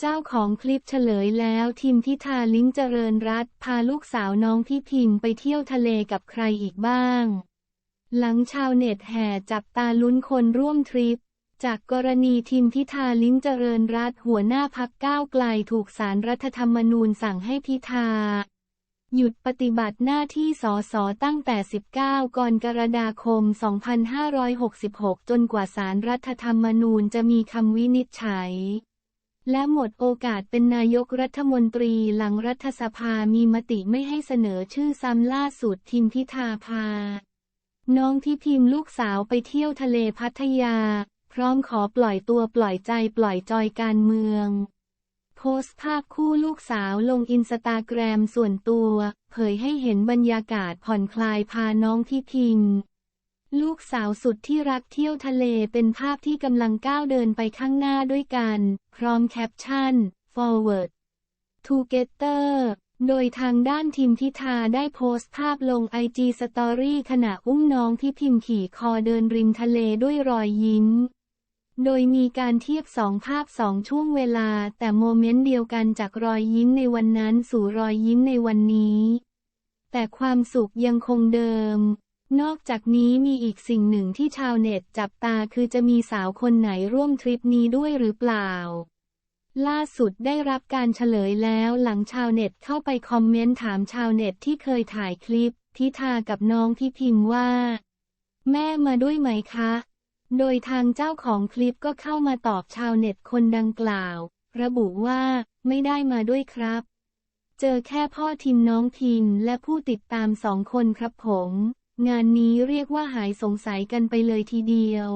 เจ้าของคลิปเฉลยแล้วทีมพิธาลิ้งเจริญรัตพาลูกสาวน้องพี่พิมไปเที่ยวทะเลกับใครอีกบ้าง หลังชาวเน็ตแห่จับตาลุ้นคนร่วมทริป จากกรณีทีมพิธาลิ้งเจริญรัตหัวหน้าพักก้าวไกลถูกสารรัฐธรรมนูญสั่งให้พิธา หยุดปฏิบัติหน้าที่สสตั้งแต่ 19กรกฎาคม 2566 จนกว่าสารรัฐธรรมนูญจะมีคำวินิจฉัย และหมดโอกาสเป็นนายกรัฐมนตรีหลังรัฐสภามีมติไม่ให้เสนอชื่อซ้ำล่าสุดทีมพิธาพา น้องที่พิมพ์ลูกสาวไปเที่ยวทะเลพัทยา พร้อมขอปล่อยตัวปล่อยใจปล่อยจอยการเมือง โพสต์ภาพคู่ลูกสาวลงอินสตาแกรมส่วนตัว เผยให้เห็นบรรยากาศผ่อนคลายพาน้องที่พิมพ์ ลูกสาวสุดที่รักเที่ยวทะเลเป็นภาพที่กำลังก้าวเดินไปข้างหน้าด้วยกัน พร้อมแคปชั่น forward together โดยทางด้านทีมพิธาได้โพสต์ภาพลงไอจีสตอรี่ขณะอุ้มน้องที่พิมพ์ขี่คอเดินริมทะเลด้วยรอยยิ้ม โดยมีการเทียบสองภาพสองช่วงเวลา แต่โมเมนต์เดียวกันจากรอยยิ้มในวันนั้นสู่รอยยิ้มในวันนี้ แต่ความสุขยังคงเดิม นอกจากนี้มีอีกสิ่งหนึ่งที่ชาวเน็ตจับตาคือจะมีสาวคนไหนร่วมทริปนี้ด้วยหรือเปล่า ล่าสุดได้รับการเฉลยแล้วหลังชาวเน็ตเข้าไปคอมเมนต์ถามชาวเน็ตที่เคยถ่ายคลิปพิธากับน้องพี่พิมพ์ว่า แม่มาด้วยไหมคะ โดยทางเจ้าของคลิปก็เข้ามาตอบชาวเน็ตคนดังกล่าว ระบุว่าไม่ได้มาด้วยครับ เจอแค่พ่อทีมน้องทีมและผู้ติดตามสองคนครับผม งานนี้เรียกว่าหายสงสัยกันไปเลยทีเดียว